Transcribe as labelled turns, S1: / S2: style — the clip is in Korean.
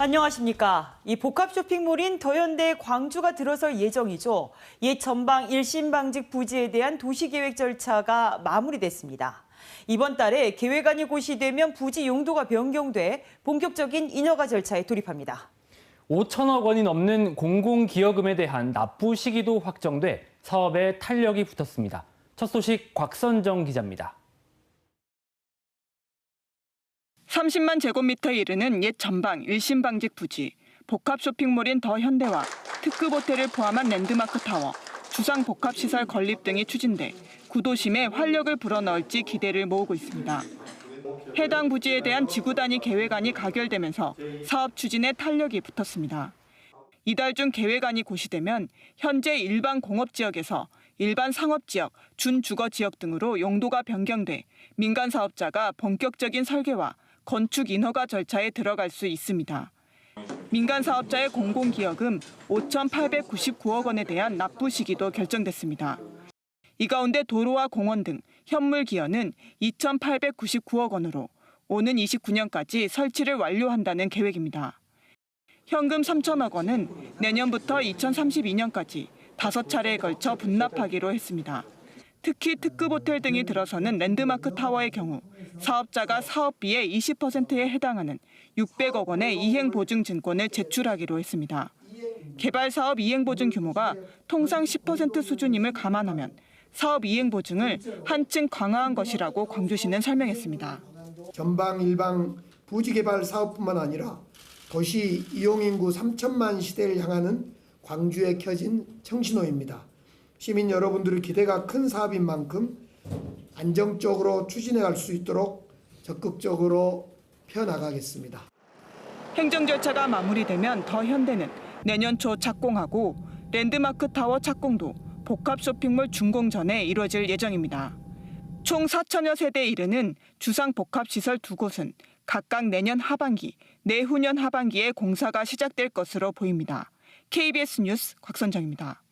S1: 안녕하십니까. 이 복합 쇼핑몰인 더현대 광주가 들어설 예정이죠. 옛 전방 일심방직 부지에 대한 도시계획 절차가 마무리됐습니다. 이번 달에 계획안이 고시되면 부지 용도가 변경돼 본격적인 인허가 절차에 돌입합니다.
S2: 5천억 원이 넘는 공공기여금에 대한 납부 시기도 확정돼 사업에 탄력이 붙었습니다. 첫 소식 곽선정 기자입니다.
S3: 30만 제곱미터에 이르는 옛 전방 일심방직 부지, 복합 쇼핑몰인 더 현대와 특급 호텔을 포함한 랜드마크 타워, 주상 복합 시설 건립 등이 추진돼 구도심에 활력을 불어넣을지 기대를 모으고 있습니다. 해당 부지에 대한 지구 단위 계획안이 가결되면서 사업 추진에 탄력이 붙었습니다. 이달 중 계획안이 고시되면 현재 일반 공업 지역에서 일반 상업 지역, 준주거 지역 등으로 용도가 변경돼 민간 사업자가 본격적인 설계와 건축 인허가 절차에 들어갈 수 있습니다. 민간 사업자의 공공기여금 5,899억 원에 대한 납부 시기도 결정됐습니다. 이 가운데 도로와 공원 등 현물 기여는 2,899억 원으로 오는 29년까지 설치를 완료한다는 계획입니다. 현금 3천억 원은 내년부터 2032년까지 다섯 차례에 걸쳐 분납하기로 했습니다. 특히 특급 호텔 등이 들어서는 랜드마크 타워의 경우 사업자가 사업비의 20%에 해당하는 600억 원의 이행 보증 증권을 제출하기로 했습니다. 개발 사업 이행 보증 규모가 통상 10% 수준임을 감안하면 사업 이행 보증을 한층 강화한 것이라고 광주시는 설명했습니다.
S4: 전방 일방 부지 개발 사업뿐만 아니라 도시 이용 인구 3천만 시대를 향하는 광주에 켜진 청신호입니다. 시민 여러분들의 기대가 큰 사업인 만큼 안정적으로 추진해 갈 수 있도록 적극적으로 펴나가겠습니다.
S3: 행정 절차가 마무리되면 더 현대는 내년 초 착공하고 랜드마크 타워 착공도 복합 쇼핑몰 준공 전에 이루어질 예정입니다. 총 4천여 세대에 이르는 주상 복합 시설 두 곳은 각각 내년 하반기, 내후년 하반기에 공사가 시작될 것으로 보입니다. KBS 뉴스 곽선정입니다.